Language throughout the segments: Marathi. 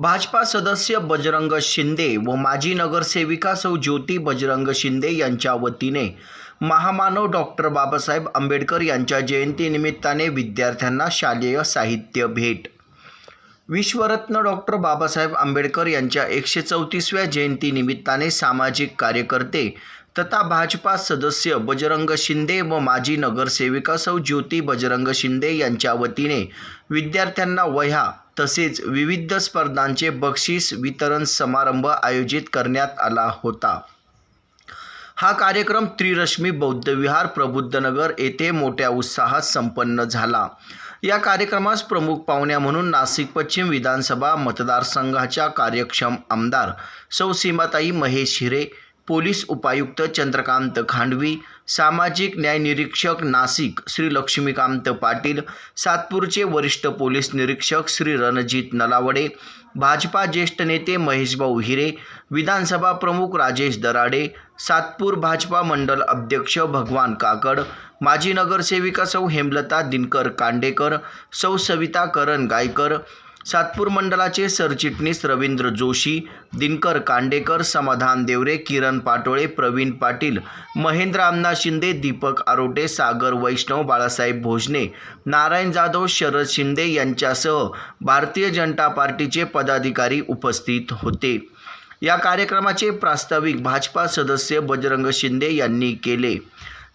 भाजपा सदस्य बजरंग शिंदे व माजी नगरसेविका सौ ज्योती बजरंग शिंदे यांच्या वतीने महामानव डॉक्टर बाबासाहेब आंबेडकर यांच्या जयंतीनिमित्ताने विद्यार्थ्यांना शालेय साहित्य भेट. विश्वरत्न डॉक्टर बाबासाहेब आंबेडकर यांच्या एकशे चौतीसव्या जयंतीनिमित्ताने सामाजिक कार्यकर्ते तथा भाजपा सदस्य बजरंग शिंदे व माजी नगरसेविका सौ ज्योती बजरंग शिंदे यांच्या वतीने विद्यार्थ्यांना वह्या तसेच विविध स्पर्धांचे बक्षीस वितरण समारंभ आयोजित करण्यात आला होता. हा कार्यक्रम त्रिरश्मी बौद्ध विहार प्रबुद्धनगर येथे मोठ्या उत्साहात संपन्न झाला. या कार्यक्रमास प्रमुख पाहुण्या म्हणून नाशिक पश्चिम विधानसभा मतदारसंघाच्या कार्यक्षम आमदार सौ सीमाताई महेश हिरे पोलीस उपायुक्त चंद्रकांत खांडवी सामाजिक न्याय निरीक्षक नाशिक श्री लक्ष्मीकांत पाटील सातपूरचे वरिष्ठ पोलीस निरीक्षक श्री रणजित नलावडे भाजपा ज्येष्ठ नेते महेशभाऊ हिरे विधानसभा प्रमुख राजेश दराडे सातपूर भाजपा मंडल अध्यक्ष भगवान काकड माजी नगरसेविका सौ हेमलता दिनकर कांडेकर सौ सविता करण गायकर सातपूर मंडलाचे सरचिटणीस रवींद्र जोशी दिनकर कांडेकर समाधान देवरे किरण पाटोळे प्रवीण पाटील महेंद्र अण्णा शिंदे दीपक आरोटे सागर वैष्णव बाळासाहेब भोजने नारायण जाधव शरद शिंदे यांच्यासह भारतीय जनता पार्टीचे पदाधिकारी उपस्थित होते. या कार्यक्रमाचे प्रास्ताविक भाजपा सदस्य बजरंग शिंदे यांनी केले.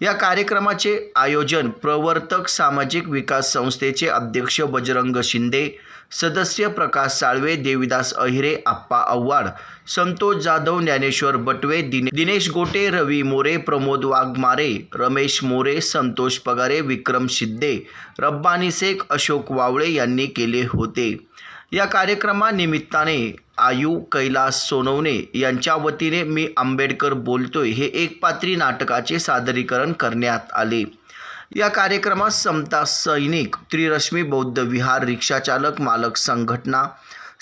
या कार्यक्रमाचे आयोजन प्रवर्तक सामाजिक विकास संस्थेचे अध्यक्ष बजरंग शिंदे सदस्य प्रकाश साळवे देविदास अहिरे आप्पा आव्हाड संतोष जाधव ज्ञानेश्वर बटवे दिने दिनेश गोटे रवी मोरे प्रमोद वाघमारे रमेश मोरे संतोष पगारे विक्रम शिद्दे रब्बानी शेख अशोक वावळे यांनी केले होते. या कार्यक्रमानिमित्ताने आयु कैलास सोनवणे यांच्या वतीने मी आंबेडकर बोलतोय हे एकपात्री नाटकाचे सादरीकरण करण्यात आले. या कार्यक्रमात समता सैनिक त्रिरश्मी बौद्ध विहार रिक्षाचालक मालक संघटना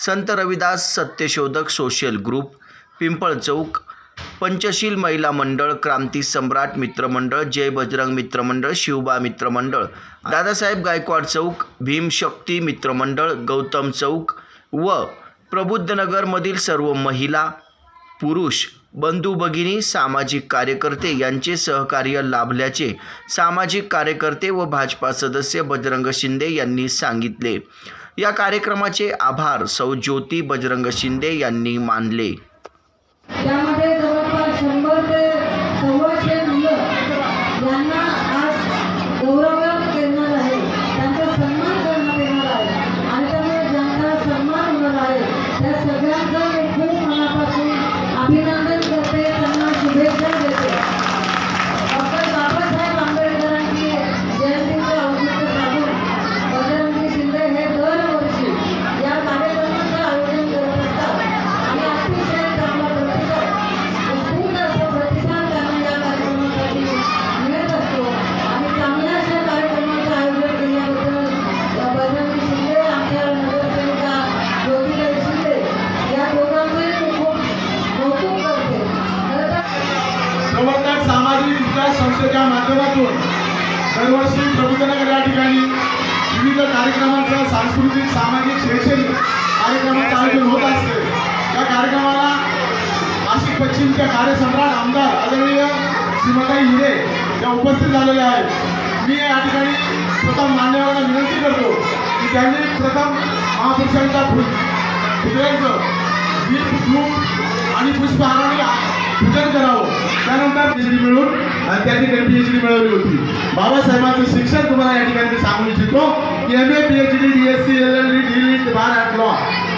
संत रविदास सत्यशोधक सोशल ग्रुप पिंपळ चौक पंचशील महिला मंडळ क्रांती सम्राट मित्रमंडळ जय बजरंग मित्रमंडळ शिवबा मित्रमंडळ दादासाहेब गायकवाड चौक भीमशक्ती मित्रमंडळ गौतम चौक व प्रबुद्धनगरमधील सर्व महिला पुरुष बंधू भगिनी सामाजिक कार्यकर्ते यांचे सहकार्य लाभल्याचे सामाजिक कार्यकर्ते व भाजपा सदस्य बजरंग शिंदे यांनी सांगितले. या कार्यक्रमाचे आभार सौ ज्योती बजरंग शिंदे यांनी मानले त्यामध्ये जवळपास शंभर ते सव्वाशे मुलं यांना आज गौरव देणार आहे त्यांचा सन्मान करण्यात येणार आहे आणि त्यामुळे ज्यांचा सन्मान होणार आहे त्या सगळ्यांचं मी खूप मनापासून अभिनंदन करते संस्थेच्या माध्यमातून दरवर्षी प्रबोधनगर या ठिकाणी विविध कार्यक्रमांचं सांस्कृतिक सामाजिक शैक्षणिक कार्यक्रमाचं आयोजन होत असते या कार्यक्रमाला नाशिक पश्चिमच्या कार्यसम्राट आमदार आदरणीय श्रीमताई हिरे या उपस्थित झालेल्या आहेत मी या ठिकाणी प्रथम मान्यवरांना विनंती करतो की त्यांनी प्रथम महापुरुषांच्या फुल पुतळ्यांचं दीप धूप आणि पुष्पहाराने पूजन करावं. त्यानंतर डिग्री मिळून आणि पी एच डी मिळवली होती. बाबासाहेबांचं शिक्षण तुम्हाला या ठिकाणी सांगू इच्छितो की M A P H D S C L L D D litt bar at law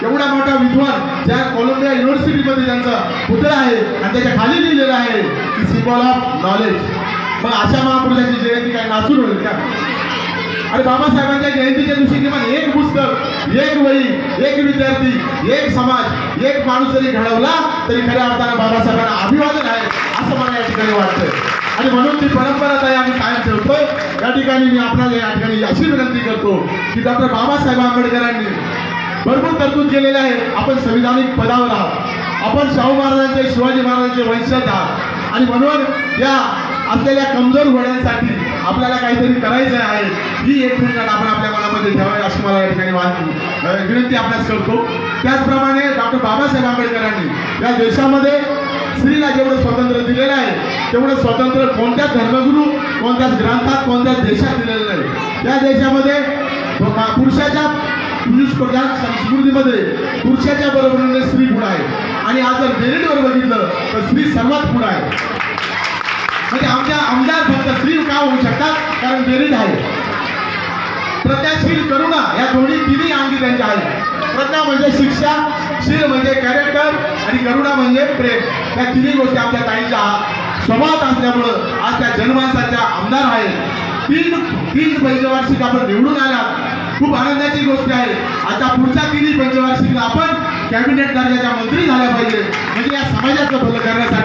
एवढा मोठा विद्वान ज्या कोलंबिया युनिव्हर्सिटीमध्ये त्यांचा पुतळा आहे आणि त्याच्याखाली लिहिलेलं आहे की सिम्बॉल ऑफ नॉलेज मग अशा महापुरुषाची जयंती काय नाचून होईल का? आणि बाबासाहेबांच्या जयंतीच्या दिवशी किमान एक पुस्तक एक वही एक विद्यार्थी एक समाज एक माणूस जरी घडवला तरी खऱ्या अर्थानं बाबासाहेबांना अभिवादन आहे असं मला या ठिकाणी वाटतंय. आणि म्हणून ती परंपरा ताई आम्ही कायम ठेवतोय. या ठिकाणी मी आपल्याला या ठिकाणी अशी विनंती करतो की डॉक्टर बाबासाहेब आंबेडकरांनी भरपूर तरतूद केलेले आहे. आपण संविधानिक पदावर आहोत. आपण शाहू महाराजांचे शिवाजी महाराजांचे वंशज आहात. आणि म्हणून या असलेल्या कमजोर घोड्यांसाठी आपल्याला काहीतरी करायचं आहे. ही एक भूमिका आपण आपल्या मनामध्ये ठेवावी असं मला या ठिकाणी विनंती आपल्यास करतो. त्याचप्रमाणे डॉक्टर बाबासाहेब आंबेडकरांनी या देशामध्ये स्त्रीला जेवढं स्वातंत्र्य दिलेलं आहे तेवढं स्वातंत्र्य कोणत्याच धर्मगुरू कोणत्याच ग्रंथात कोणत्याच देशात दिलेलं नाही. त्या देशामध्ये पुरुषाच्या पुरुष प्रधान संस्कृतीमध्ये पुरुषाच्या बरोबरीने स्त्री गुण आहे. आणि आज जर मेरिटवर बघितलं तर स्त्री सर्वात पुढं आहे. म्हणजे आमच्या आमदार फक्त स्त्री का होऊ शकतात? कारण मेरिट आहे प्रज्ञाशील करुणा या दोन्ही तिन्ही अंगी त्यांच्या आहेत. प्रज्ञा म्हणजे शिक्षा शील म्हणजे कॅरेक्टर आणि करुणा म्हणजे प्रेम. या तिन्ही गोष्टी आपल्या ताईंच्या स्वभावात असल्यामुळं आज त्या जनमानसाच्या आमदार आहेत. तीन तीन पंचवार्षिक आपण निवडून आला. खूप आनंदाची गोष्ट आहे. आता पुढच्या तिन्ही पंचवार्षिकला आपण कॅबिनेट दर्जाच्या मंत्री झाल्या पाहिजे. म्हणजे या समाजाचं भलं करण्यासाठी